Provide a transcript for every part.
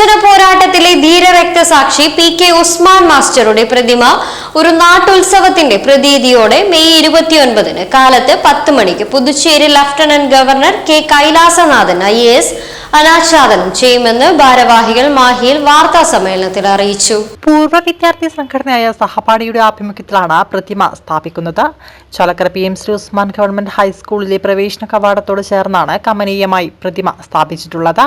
വിമോചന പോരാട്ടത്തിലെ ധീരരക്തസാക്ഷി പി കെ ഉസ്മാൻ മാസ്റ്ററുടെ പ്രതിമ ഒരു നാട്ടുത്സവത്തിന്റെ പ്രതീതിയോടെ മെയ് ഇരുപത്തിയൊൻപതിന് കാലത്ത് പത്ത് മണിക്ക് Puducherry lieutenant governor K Kailasanathan I A S അനാച്ഛാദനം ചെയ്യുമെന്ന് ഭാരവാഹികൾ മാഹിയിൽ വാർത്താ സമ്മേളനത്തിൽ അറിയിച്ചു. പൂർവ വിദ്യാർത്ഥി സംഘടനയായ സഹപാഠിയുടെ ആഭിമുഖ്യത്തിലാണ് പ്രതിമ സ്ഥാപിക്കുന്നത്. Chalakkara P M Shri Usman government ഹൈസ്കൂളിലെ പ്രവേശന കവാടത്തോട് ചേർന്നാണ് കമനീയമായി പ്രതിമ സ്ഥാപിച്ചിട്ടുള്ളത്.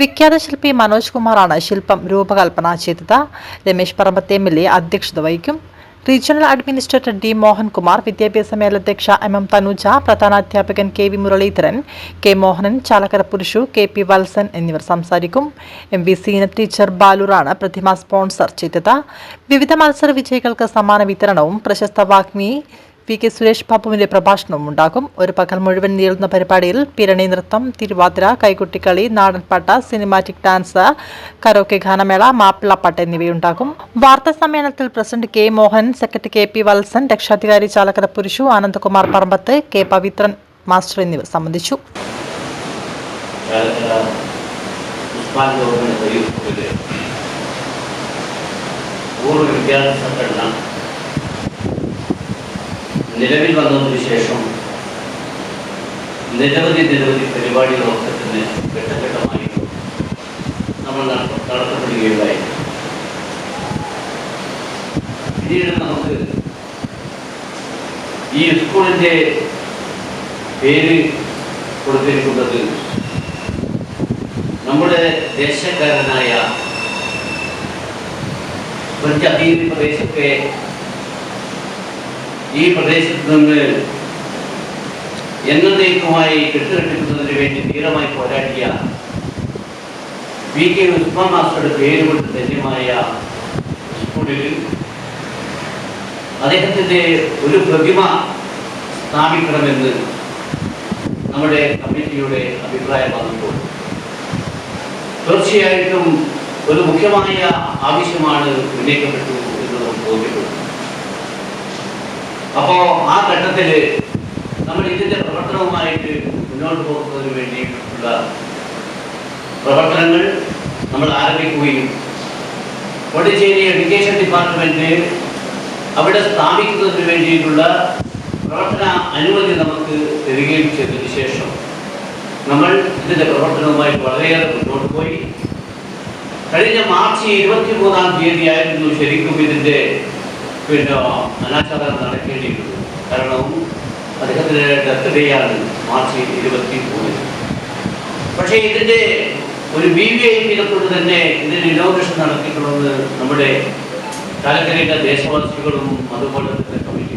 വിഖ്യാത ശില്പി മനോജ് കുമാറാണ് ശില്പം രൂപകൽപ്പന ചെയ്തത്. രമേശ് പറമ്പത്തെ എം എൽ എ അധ്യക്ഷത വഹിക്കും. റീജിയണൽ അഡ്മിനിസ്ട്രേറ്റർ ഡി മോഹൻകുമാർ വിദ്യാഭ്യാസ മേലധ്യക്ഷ എം എം തനുജ പ്രധാന അധ്യാപകൻ K V Muraleedharan K Mohanan Chalakkara Purushu K P Valsan എന്നിവർ സംസാരിക്കും. എം വി സീന ടീച്ചർ ബാലൂറാണ് പ്രതിമ സ്പോൺസർ ചെയ്തത്. വിവിധ മത്സര വിജയികൾക്ക് സമ്മാന വിതരണവും പ്രശസ്ത വാഗ്മി വി കെ സുരേഷ് ബാബുവിന്റെ പ്രഭാഷണവും ഉണ്ടാകും. ഒരു പകൽ മുഴുവൻ നീളുന്ന പരിപാടിയിൽ പിരണി നൃത്തം തിരുവാതിര കൈകുട്ടിക്കളി നാടൻപാട്ട സിനിമാറ്റിക് ഡാൻസ് കരോക്കെ ഗാനമേള മാപ്പിളപ്പാട്ട് എന്നിവയുണ്ടാകും. വാർത്താ സമ്മേളനത്തിൽ president K Mohan secretary K P Valsan രക്ഷാധികാരി ചാലക്കര പുരുഷു ആനന്ദകുമാർ പറമ്പത്ത് കെ പവിത്രൻ മാസ്റ്റർ എന്നിവർ സംബന്ധിച്ചു. ചാലക്കര ഉസ്മാൻ ഗവൺമെന്റ് ഹൈസ്കൂളിലെ പൂർവ വിദ്യാർത്ഥി സംഘടന നിലവിൽ വന്നതിന് ശേഷം നിരവധി നിരവധി പരിപാടികളൊക്കെ തന്നെ ഘട്ടഘട്ടമായി നമ്മൾ നടത്ത- നടത്തപ്പെടുകയുണ്ടായി. പിന്നീട് നമുക്ക് ഈ സ്കൂളിന്റെ പേര് കൊടുത്തിരിക്കുന്നത് നമ്മുടെ ദേശക്കാരനായ പഞ്ചാബീതി പ്രദേശത്തെ ഈ പ്രദേശത്ത് നിന്ന് എന്നേക്കുമായി കെട്ടുകെട്ടിക്കുന്നതിന് വേണ്ടി ധീരമായി പോരാടിയ വി കെ ഉസ്മാൻ മാസ്റ്ററുടെ പേര് കൊണ്ട് ധന്യമായ സ്കൂളിൽ അദ്ദേഹത്തിന്റെ ഒരു പ്രതിമ സ്ഥാപിക്കണമെന്ന് നമ്മുടെ കമ്മിറ്റിയുടെ അഭിപ്രായം വന്നപ്പോൾ തീർച്ചയായിട്ടും ഒരു മുഖ്യമായ ആവശ്യമാണ് ഉന്നയിക്കപ്പെട്ടു എന്ന് ബോധ്യപ്പെട്ടു അപ്പോൾ ആ ഘട്ടത്തിൽ നമ്മൾ ഇതിന്റെ പ്രവർത്തനവുമായിട്ട് മുന്നോട്ട് പോകുന്നതിന് വേണ്ടിയിട്ടുള്ള പ്രവർത്തനങ്ങൾ നമ്മൾ ആരംഭിക്കുകയും പോണ്ടിച്ചേരി എഡ്യൂക്കേഷൻ ഡിപ്പാർട്ട്മെന്റ് അവിടെ സ്ഥാപിക്കുന്നതിന് വേണ്ടിയിട്ടുള്ള പ്രവർത്തന അനുമതി നമുക്ക് തരികയും ചെയ്തതിനു ശേഷം നമ്മൾ ഇതിന്റെ പ്രവർത്തനവുമായി വളരെയേറെ മുന്നോട്ട് പോയി. കഴിഞ്ഞ മാർച്ച് ഇരുപത്തി മൂന്നാം തീയതി ആയിരുന്നു ശരിക്കും ഇതിന്റെ പിന്നെ അനാച്ഛാദനം നടക്കേണ്ടിയിരുന്നത് കാരണം അദ്ദേഹത്തിന്റെ ഡെത്ത് ഡേ മാർച്ച് ഇരുപത്തി മൂന്നിന് പക്ഷേ ഇതിന്റെ ഒരു ബി വി ഐ പിനെ കൊണ്ട് തന്നെ ഇതിന്റെ ഇനോഗ്രേഷൻ നടത്തിയിട്ടുള്ളത് നമ്മുടെ ചാലക്കരയിലെ ദേശവാസികളും അതുപോലെ തന്നെ കമ്മിറ്റി